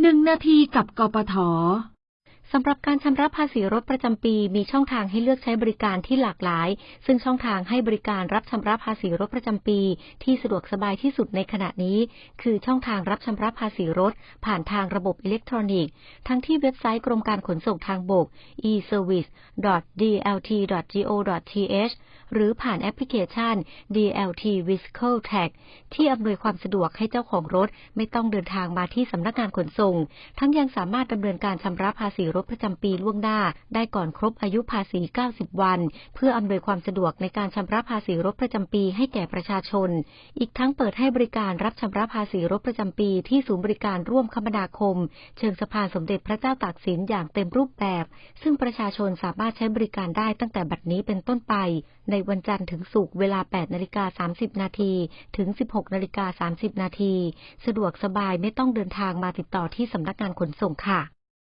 หนึ่งนาทีกับกปท สำหรับการชำระภาษีรถประจำปี มีช่องทางให้เลือกใช้บริการที่หลากหลาย ซึ่งช่องทางให้บริการรับชำระภาษีรถประจำปี ที่สะดวกสบายที่สุดในขณะนี้ คือช่องทางรับชำระภาษีรถ ผ่านทางระบบอิเล็กทรอนิกส์ ทั้งที่เว็บไซต์กรมการขนส่งทางบก e-service.dlt.go.th หรือผ่านแอปพลิเคชัน DLT Vehicle Tag ที่อำนวยความสะดวกให้เจ้าของรถ ไม่ต้องเดินทางมาที่สำนักงานขนส่ง ทั้งยังสามารถดำเนินการชำระภาษีรถประจำปีล่วงหน้า ได้ก่อนครบอายุภาษี 90 วัน เพื่ออำนวยความสะดวกในการชำระภาษีรถประจำปีให้แก่ประชาชน อีกทั้งเปิดให้บริการรับชำระภาษีรถประจำปี ที่ศูนย์บริการร่วมคมนาคม เชิงสะพานสมเด็จพระเจ้าตากสินอย่างเต็มรูปแบบ ซึ่งประชาชนสามารถใช้บริการได้ตั้งแต่บัดนี้เป็นต้นไป ในวันจันทร์ถึงศุกร์เวลา 8นาฬิกา30 นาทีถึง 16นาฬิกา30 นาที สะดวกสบายไม่ต้องเดินทางมาติดต่อที่สำนักงานขนส่งค่ะ